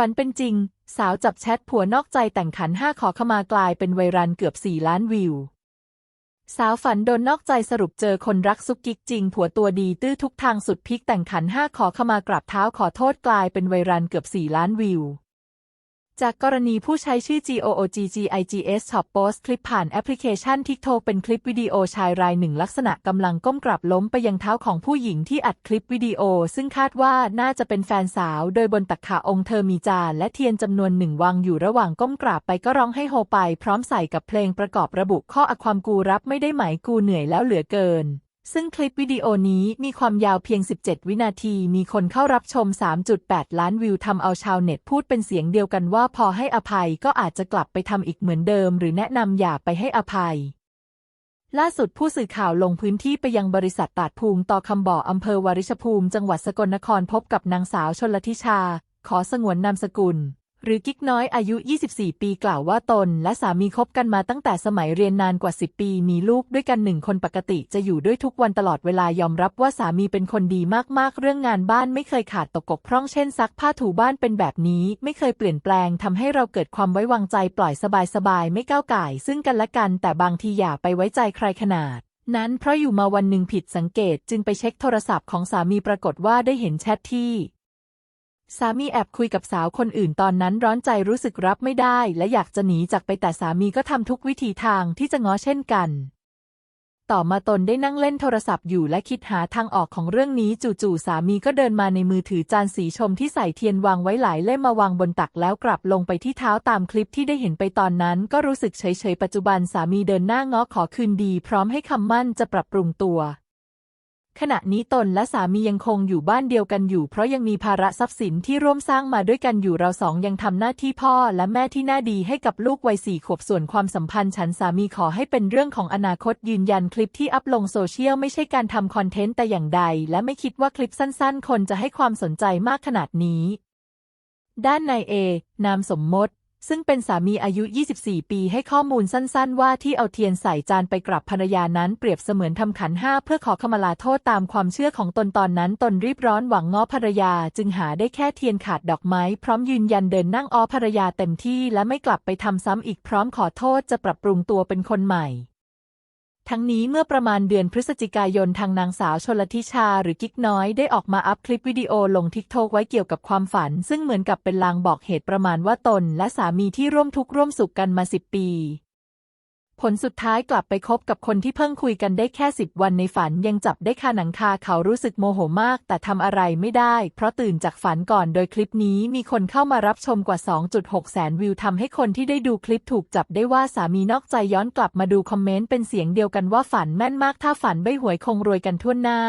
ฝันเป็นจริง สาวจับแชทผัวนอกใจแต่งขันห้าขอขมากลายเป็นไวรัลเกือบ 4 ล้านวิว สาวฝันโดนนอกใจสรุปเจอคนรักซุกกิกจริง ผัวตัวดีตื้อทุกทางสุดพลิกแต่งขันห้าขอขมากราบเท้าขอโทษกลายเป็นไวรัลเกือบ 4 ล้านวิว จากกรณีผู้ใช้ชื่อ GOOGGIGS Shop โพสคลิปผ่านแอปพลิเคชัน TikTok เป็นคลิปวิดีโอชายรายหนึ่งลักษณะกำลังก้มกราบล้มไปยังเท้าของผู้หญิงที่อัดคลิปวิดีโอ ซึ่งคาดว่าน่าจะเป็นแฟนสาว โดยบนตักขาองค์เธอมีจานและเทียนจำนวนหนึ่งวางอยู่ระหว่างก้มกราบไปก็ร้องให้โฮไป พร้อมใส่กับเพลงประกอบระบุข้ออความกูรับไม่ได้ไหมกูเหนื่อยแล้วเหลือเกิน ซึ่งคลิปวิดีโอนี้มีความยาวเพียง 17 วินาที มีคนเข้ารับชม 3.8 ล้านวิวทำเอาชาวเน็ตพูดเป็นเสียงเดียวกันว่าพอให้อภัยก็อาจจะกลับไปทำอีกเหมือนเดิม หรือแนะนำอย่าไปให้อภัย ล่าสุดผู้สื่อข่าวลงพื้นที่ไปยังบริษัทตาดภูมิต่อคำบ่ออำเภอวาริชภูมิ จังหวัดสกลนครพบกับนางสาวชนลทิชา ขอสงวนนามสกุล หรือกิ๊กน้อยอายุ 24 ปีกล่าวว่าตน และสามีคบกันมาตั้งแต่สมัยเรียนนานกว่า 10 ปี มีลูกด้วยกันหนึ่งคนปกติจะอยู่ด้วยทุกวันตลอดเวลายอมรับว่าสามีเป็นคนดีมากๆ เรื่องงานบ้านไม่เคยขาดตกกพร่องเช่นซักผ้าถูบ้านเป็นแบบนี้ ไม่เคยเปลี่ยนแปลงทำให้เราเกิดความไว้วางใจปล่อยสบายๆไม่ก้าวไก่ ซึ่งกันและกันแต่บางทีอย่าไปไว้ใจใครขนาดนั้นเพราะอยู่มาวันหนึ่งผิดสังเกตจึงไปเช็คโทรศัพท์ของสามีปรากฏว่าได้เห็นแชทที่ สามีแอบคุยกับสาวคนอื่นตอนนั้นร้อนใจรู้สึกรับไม่ได้ และอยากจะหนีจากไปแต่สามีก็ทำทุกวิธีทางที่จะง้อเช่นกัน ต่อมาตนได้นั่งเล่นโทรศัพท์อยู่และคิดหาทางออกของเรื่องนี้จู่ๆสามีก็เดินมาในมือถือจานสีชมที่ใส่เทียนวางไว้หลายเล่มมาวางบนตักแล้วกลับลงไปที่เท้าตามคลิปที่ได้เห็นไปตอนนั้น ก็รู้สึกเฉยๆปัจจุบันสามีเดินหน้าง้อขอคืนดี พร้อมให้คำมั่นจะปรับปรุงตัว ขณะนี้ตนและสามียังคงอยู่บ้านเดียวกันอยู่ เพราะยังมีภาระทรัพย์สินที่ร่วมสร้างมาด้วยกันอยู่เราสองยังทำหน้าที่พ่อและแม่ที่น่าดีให้กับลูกวัยสี่ขวบส่วนความสัมพันธ์ ฉันสามีขอให้เป็นเรื่องของอนาคตยืนยันคลิปที่อัพลงโซเชียลไม่ใช่การทำคอนเทนต์แต่อย่างใด และไม่คิดว่าคลิปสั้นๆ คนจะให้ความสนใจมากขนาดนี้ ด้านนายเอนามสมมติ ซึ่งเป็นสามีอายุ 24 ปีให้ข้อมูลสั้นๆ ว่าที่เอาเทียนใส่จานไปกราบภรรยานั้นเปรียบเสมือนทำขันห้าเพื่อขอขมาลาโทษตามความเชื่อของตนตอนนั้นตนรีบร้อนหวังง้อภรรยา จึงหาได้แค่เทียนขาดดอกไม้ พร้อมยืนยันเดินนั่งอ้อภรรยาเต็มที่และไม่กลับไปทำซ้ำอีกพร้อมขอโทษจะปรับปรุงตัวเป็นคนใหม่ ทั้งนี้เมื่อประมาณเดือนพฤศจิกายนทางนางสาวชลทิชาหรือกิ๊กน้อยได้ออกมาอัพคลิปวิดีโอลงทิกโตกไว้เกี่ยวกับความฝัน ซึ่งเหมือนกับเป็นลางบอกเหตุประมาณว่าตน และสามีที่ร่วมทุกข์ร่วมสุขกันมาสิบปี ผลสุดท้ายกลับไปคบกับคนที่เพิ่งคุยกันได้แค่สิบวันในฝันยังจับได้คาหนังคาเขารู้สึกโมโหมาก แต่ทำอะไรไม่ได้ เพราะตื่นจากฝันก่อนโดยคลิปนี้มีคนเข้ามารับชมกว่า 2.6 แสนวิวทำให้คนที่ได้ดูคลิปถูกจับได้ว่าสามีนอกใจย้อนกลับมาดูคอมเมนต์เป็นเสียงเดียวกันว่าฝันแม่นมากถ้าฝันใบหวยคงรวยกันทั่วหน้า